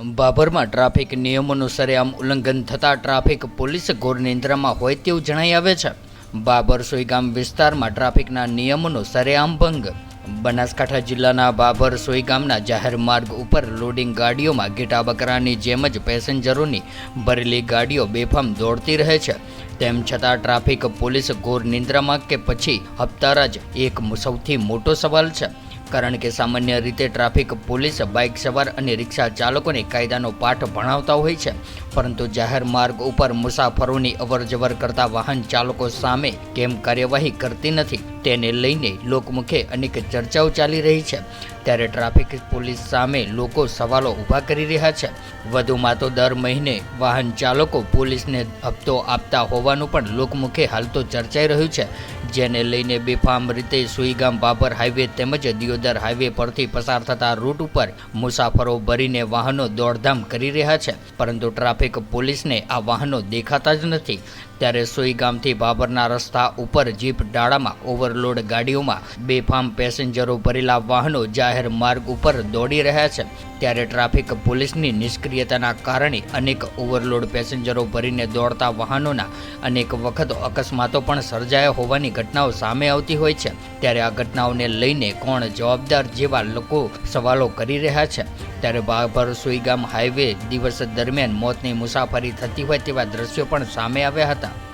બાભરમાં traffic નિયમોનું સરેઆમ ઉલ્લંઘન થતાં ટ્રાફિક પોલીસ ઘોર નિંદ્રામાં હોય તેવું જણાઈ આવે છે. બાબર સોઈગામ વિસ્તારમાં ટ્રાફિકના નિયમોનો સરેઆમ ભંગ. બનાસકાંઠા જિલ્લાના બાબર સોઈગામના જાહેર માર્ગ ઉપર લોડિંગ ગાડીઓમાં ઘેટા બકરાની જેમ જ પેસેન્જરોની ભરેલી ગાડીઓ બેફામ દોડતી રહે છે. તેમ છતાં ટ્રાફિક પોલીસ ઘોર નિંદ્રામાં કે પછી હપ્તારા જ એક સૌથી મોટો સવાલ છે. કારણ કે સામાન્ય રીતે ટ્રાફિક પોલીસ, બાઇક સવાર અને રિક્ષા ચાલકોને કાયદાનો પાઠ ભણાવતા હોય છે. પરંતુ જાહેર માર્ગ ઉપર મુસાફરોની અવરજવર કરતા વાહન ચાલકો સામે કેમ કાર્યવાહી કરતી નથી? તેને લઈને લોકમુખે અનેક ચર્ચાઓ ચાલી રહી છે. ત્યારે ટ્રાફિક પોલીસ સામે લોકો સવાલો ઊભા કરી રહ્યા છે. વધુમાં તો દર મહિને વાહન ચાલકો પોલીસને હપ્તો આપતા હોવાનું પણ લોકમુખે હાલ તો ચર્ચાઈ રહ્યું છે. જેને લઈને બેફામ રીતે સુઈગામ, બાબર હાઈવે તેમજ દિયોદર હાઈવે પરથી પસાર થતા રૂટ ઉપર મુસાફરો ભરીને વાહનો દોડધામ કરી રહ્યા છે. પરંતુ ટ્રાફિક પોલીસને આ વાહનો દેખાતા જ નથી. ત્યારે સુઈગામથી બાબરના રસ્તા ઉપર જીપ ડાળામાં ઓવરલોડ ગાડીઓમાં બેફામ પેસેન્જરો ભરેલા વાહનો જાહેર માર્ગ ઉપર દોડી રહ્યા છે. ત્યારે ટ્રાફિક પોલીસની નિષ્ક્રિયતાના કારણે અનેક ઓવરલોડ પેસેન્જરો ભરીને દોડતા વાહનોના અનેક વખત અકસ્માતો પણ સર્જાયા હોવાની ઘટનાઓ સામે આવતી હોય છે. ત્યારે આ ઘટનાઓને લઈને કોણ જવાબદાર જેવા લોકો સવાલો કરી રહ્યા છે. ત્યારે બાબર સુઈગામ હાઈવે દિવસ દરમિયાન મોતની મુસાફરી થતી હોય તેવા દ્રશ્યો પણ સામે આવ્યા હતા.